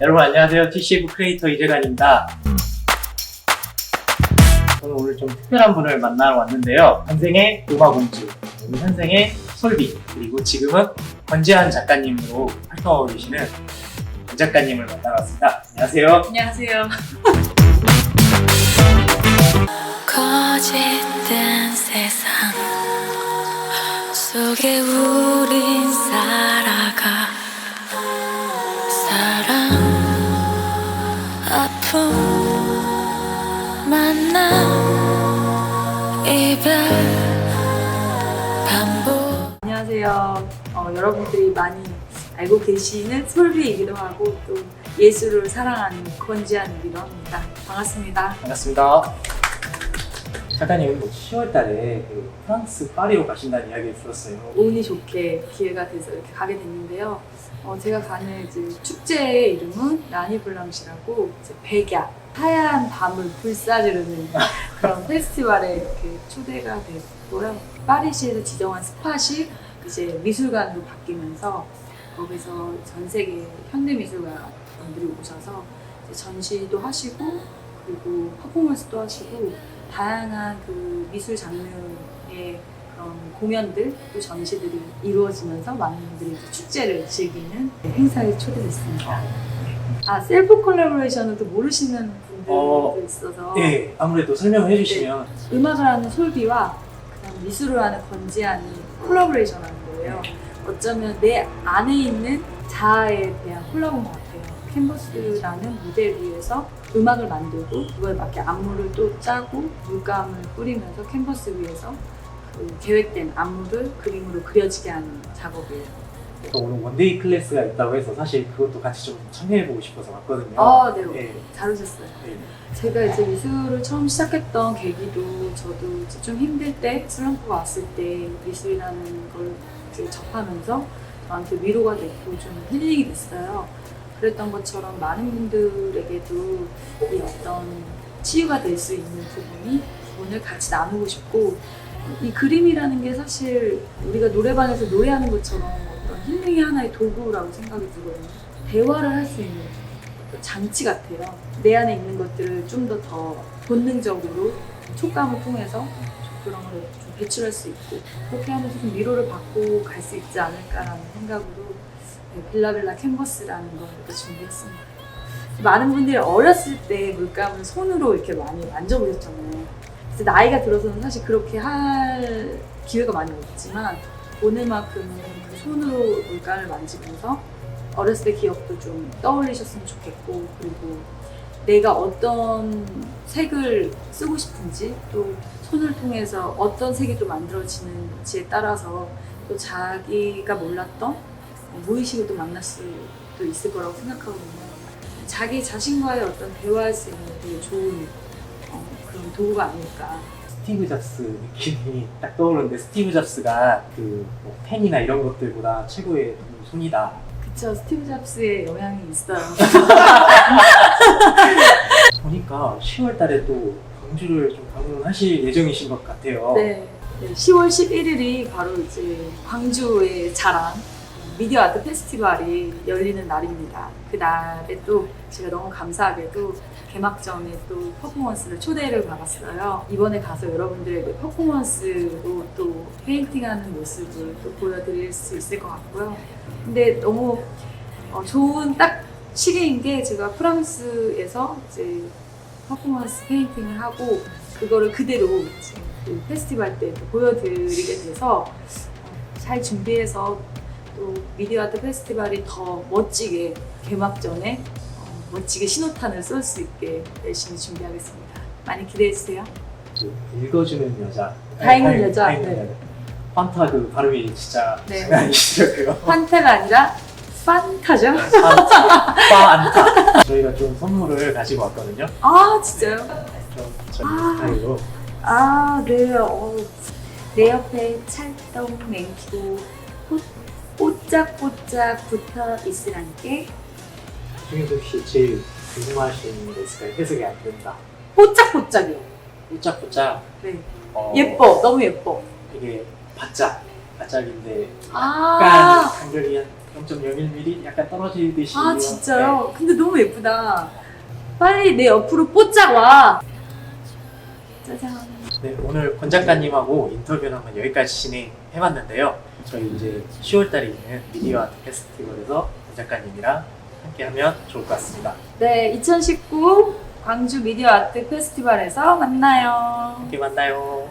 여러분 안녕하세요. TCF 크리에이터 이재관입니다. 저는 오늘 좀 특별한 분을 만나러 왔는데요. 현생의 음악공주, 우리 현생의 솔비, 그리고 지금은 권재한 작가님으로 활동하고 계시는 권 작가님을 만나러 왔습니다. 안녕하세요. 안녕하세요. 거짓된 세상 속에 우린 안녕하세요. 어, 여러분들이 많이 알고 계시는 솔비이기도 하고 또 예술을 사랑하는 권지한이기도 합니다. 반갑습니다. 반갑습니다. 작가님 10월 달에 그 프랑스 파리로 가신다는 이야기를 들었어요. 운이 좋게 기회가 돼서 이렇게 가게 됐는데요. 어, 제가 가는 이제 축제의 이름은 라니블랑시라고 이제 백야 하얀 밤을 불사르는 그런 페스티벌에 이렇게 초대가 됐고요. 파리시에서 지정한 스팟이 이제 미술관으로 바뀌면서 거기서 전 세계 현대 미술가분들이 오셔서 전시도 하시고 그리고 퍼포먼스도 하시고 다양한 그 미술 장르의 그런 공연들 또 전시들이 이루어지면서 많은 분들이 이제 축제를 즐기는 행사에 초대됐습니다. 아 셀프 콜라보레이션을 또 모르시는 분들도 어, 있어서 네, 아무래도 설명을 해주시면 음악을 하는 솔비와 그다음 미술을 하는 권지한이 콜라보레이션하는 거예요. 어쩌면 내 안에 있는 자아에 대한 콜라보인 것 같아요. 캔버스라는 무대 위에서 음악을 만들고 그거에 맞게 안무를 또 짜고 물감을 뿌리면서 캔버스 위에서 그 계획된 안무를 그림으로 그려지게 하는 작업이에요. 또 오늘 원데이 클래스가 있다고 해서 사실 그것도 같이 좀 참여해보고 싶어서 왔거든요. 아, 네. 네. 잘 오셨어요. 네. 제가 이제 미술을 처음 시작했던 계기도 저도 이제 좀 힘들 때 슬럼프가 왔을 때 미술이라는 걸 이제 접하면서 저한테 위로가 됐고 좀 힐링이 됐어요. 그랬던 것처럼 많은 분들에게도 이 어떤 치유가 될 수 있는 부분이 오늘 같이 나누고 싶고 이 그림이라는 게 사실 우리가 노래방에서 노래하는 것처럼 어떤 힐링의 하나의 도구라고 생각이 들거든요. 대화를 할 수 있는 장치 같아요. 내 안에 있는 것들을 좀 더더 본능적으로 촉감을 통해서 그런 걸 좀 배출할 수 있고 그렇게 하면서 좀 위로를 받고 갈 수 있지 않을까라는 생각으로 네, 빌라빌라 캔버스라는 걸 이렇게 준비했습니다. 많은 분들이 어렸을 때 물감을 손으로 이렇게 많이 만져보셨잖아요. 그래서 나이가 들어서는 사실 그렇게 할 기회가 많이 없지만 오늘만큼은 그 손으로 물감을 만지면서 어렸을 때 기억도 좀 떠올리셨으면 좋겠고 그리고 내가 어떤 색을 쓰고 싶은지 또 손을 통해서 어떤 색이 또 만들어지는지에 따라서 또 자기가 몰랐던 무의식을 또 만날 수도 있을 거라고 생각하거든요. 자기 자신과의 어떤 대화할 수 있는 되게 좋은 어, 그런 도구가 아닐까. 스티브 잡스 느낌이 딱 떠오르는데 스티브 잡스가 그뭐 펜이나 이런 것들보다 최고의 손이다. 그쵸, 스티브 잡스의 영향이 있어요. 보니까 10월 달에 또 광주를 좀 방문하실 예정이신 것 같아요. 네. 네, 10월 11일이 바로 이제 광주의 자랑 미디어 아트 페스티벌이 열리는 날입니다. 그 날에 또 제가 너무 감사하게도 개막전에 또 퍼포먼스를 초대를 받았어요. 이번에 가서 여러분들에게 퍼포먼스로 또 페인팅하는 모습을 또 보여드릴 수 있을 것 같고요. 근데 너무 어, 좋은 딱 시기인 게 제가 프랑스에서 이제 퍼포먼스 페인팅을 하고 그거를 그대로 그 페스티벌 때또 보여드리게 돼서 어, 잘 준비해서 또 미디어 아트 페스티벌이 더 멋지게 개막 전에 어, 멋지게 신호탄을 쏠 수 있게 열심히 준비하겠습니다. 많이 기대해 주세요. 그 읽어주는 여자. 다 읽는 여자, 다 읽는 네. 여자. 판타 그 발음이 진짜 네. 장난 아니시더라고요. 판타가 아니라 판타죠? 판타, 판타. 저희가 좀 선물을 가지고 왔거든요. 아 진짜요? 좀 저희 아. 스타일로. 아 네. 어, 내 옆에 찰떡 맹키고 꽃, 뽀짝뽀짝 붙어 있으란께 중에서 혹시 제일 궁금하신 게 있을까요? 해석이 안 된다. 뽀짝뽀짝이요. 뽀짝뽀짝. 네. 어, 예뻐. 너무 예뻐. 이게 바짝. 바짝인데 아. 약간 한 0.01mm 약간 떨어지듯이 아 진짜요? 근데 너무 예쁘다. 빨리 내 옆으로 뽀짝 와. 짜잔. 네, 오늘 권 작가님하고 인터뷰는 한번 여기까지 진행해봤는데요. 저희 이제 10월달에 있는 미디어 아트 페스티벌에서 권 작가님이랑 함께하면 좋을 것 같습니다. 네, 2019 광주 미디어 아트 페스티벌에서 만나요. 함께 만나요.